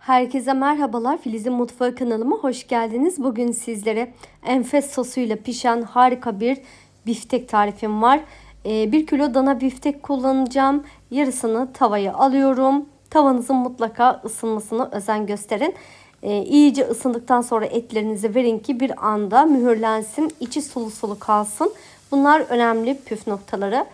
Herkese merhabalar. Filiz'in Mutfağı kanalıma hoş geldiniz. Bugün sizlere enfes sosuyla pişen harika bir biftek tarifim var. 1 kilo dana biftek kullanacağım. Yarısını tavaya alıyorum. Tavanızın mutlaka ısınmasına özen gösterin. Ee, iyice ısındıktan sonra etlerinizi verin ki bir anda mühürlensin. içi sulu sulu kalsın. Bunlar önemli püf noktaları.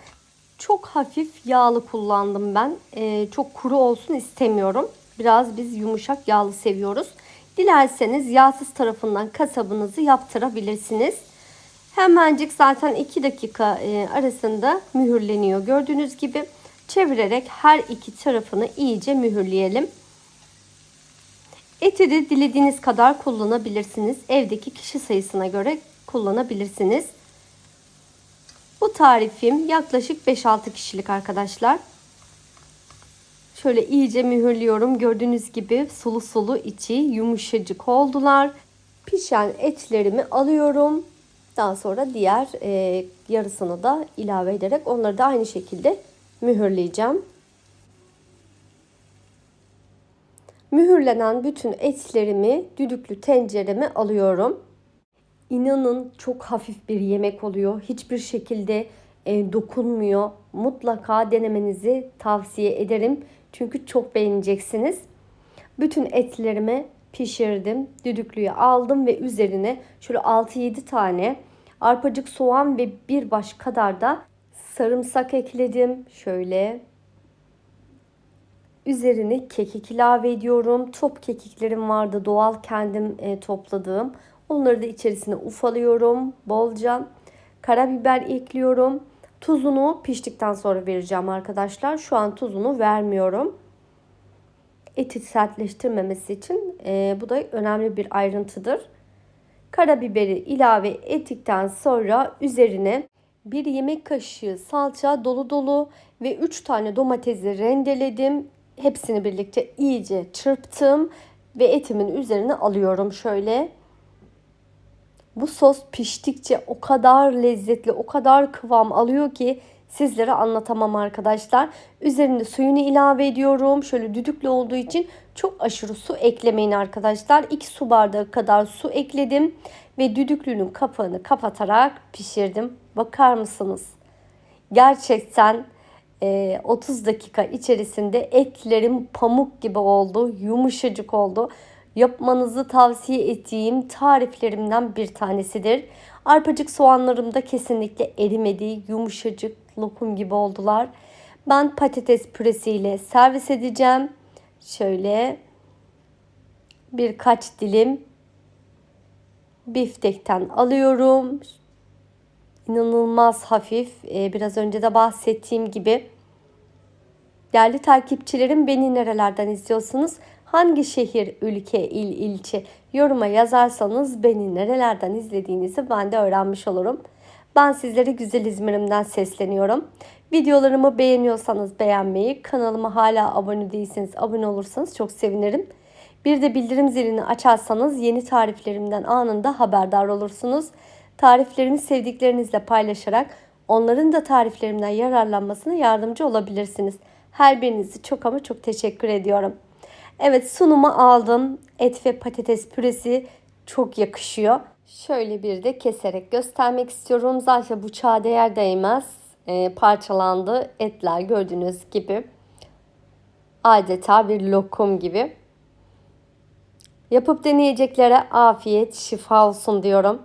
Çok hafif yağlı kullandım ben. Ee, çok kuru olsun istemiyorum. Biraz biz yumuşak yağlı seviyoruz. Dilerseniz yağsız tarafından kasabınızı yaptırabilirsiniz. Hemencik zaten 2 dakika e, arasında mühürleniyor. Gördüğünüz gibi çevirerek her iki tarafını iyice mühürleyelim. Eti de dilediğiniz kadar kullanabilirsiniz. Evdeki kişi sayısına göre kullanabilirsiniz. Bu tarifim yaklaşık 5-6 kişilik arkadaşlar. Şöyle iyice mühürlüyorum. Gördüğünüz gibi sulu sulu içi yumuşacık oldular. Pişen etlerimi alıyorum. Daha sonra diğer e, yarısını da ilave ederek onları da aynı şekilde mühürleyeceğim. Mühürlenen bütün etlerimi düdüklü tencereme alıyorum. İnanın çok hafif bir yemek oluyor. Hiçbir şekilde e, dokunmuyor. Mutlaka denemenizi tavsiye ederim. Çünkü çok beğeneceksiniz. Bütün etlerimi pişirdim. Düdüklüye aldım ve üzerine şöyle 6-7 tane arpacık soğan ve bir baş kadar da sarımsak ekledim. Şöyle Üzerine kekik ilave ediyorum. Top kekiklerim vardı doğal kendim e, topladığım. Onları da içerisine ufalıyorum bolca. Karabiber ekliyorum. Tuzunu piştikten sonra vereceğim arkadaşlar. Şu an tuzunu vermiyorum. Eti sertleştirmemesi için e, bu da önemli bir ayrıntıdır. Karabiberi ilave ettikten sonra üzerine bir yemek kaşığı salça dolu dolu ve 3 tane domatesi rendeledim. Hepsini birlikte iyice çırptım ve etimin üzerine alıyorum şöyle. Bu sos piştikçe o kadar lezzetli, o kadar kıvam alıyor ki sizlere anlatamam arkadaşlar. Üzerinde suyunu ilave ediyorum. Şöyle düdüklü olduğu için çok aşırı su eklemeyin arkadaşlar. 2 su bardağı kadar su ekledim ve düdüklünün kapağını kapatarak pişirdim. Bakar mısınız? Gerçekten 30 e, dakika içerisinde etlerim pamuk gibi oldu, yumuşacık oldu. Yapmanızı tavsiye ettiğim tariflerimden bir tanesidir. Arpacık soğanlarım da kesinlikle erimedi, yumuşacık lokum gibi oldular. Ben patates püresiyle servis edeceğim. Şöyle birkaç dilim biftekten alıyorum. İnanılmaz hafif. Ee, biraz önce de bahsettiğim gibi. Değerli takipçilerim beni nerelerden izliyorsunuz? Hangi şehir, ülke, il, ilçe yoruma yazarsanız beni nerelerden izlediğinizi ben de öğrenmiş olurum. Ben sizlere güzel İzmir'imden sesleniyorum. Videolarımı beğeniyorsanız beğenmeyi, kanalıma hala abone değilseniz abone olursanız çok sevinirim. Bir de bildirim zilini açarsanız yeni tariflerimden anında haberdar olursunuz. Tariflerimi sevdiklerinizle paylaşarak onların da tariflerimden yararlanmasına yardımcı olabilirsiniz. Her birinizi çok ama çok teşekkür ediyorum. Evet sunumu aldım. Et ve patates püresi çok yakışıyor. Şöyle bir de keserek göstermek istiyorum. Zaten bıçağa değer değmez. E, parçalandı etler gördüğünüz gibi. Adeta bir lokum gibi. Yapıp deneyeceklere afiyet, şifa olsun diyorum.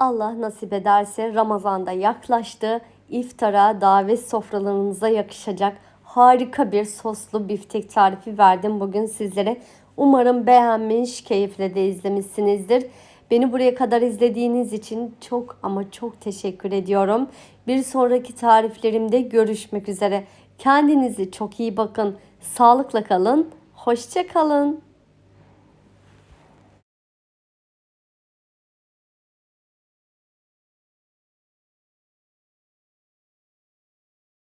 Allah nasip ederse Ramazan'da yaklaştı. İftara, davet sofralarınıza yakışacak harika bir soslu biftek tarifi verdim bugün sizlere. Umarım beğenmiş, keyifle de izlemişsinizdir. Beni buraya kadar izlediğiniz için çok ama çok teşekkür ediyorum. Bir sonraki tariflerimde görüşmek üzere. Kendinize çok iyi bakın. Sağlıkla kalın. Hoşça kalın.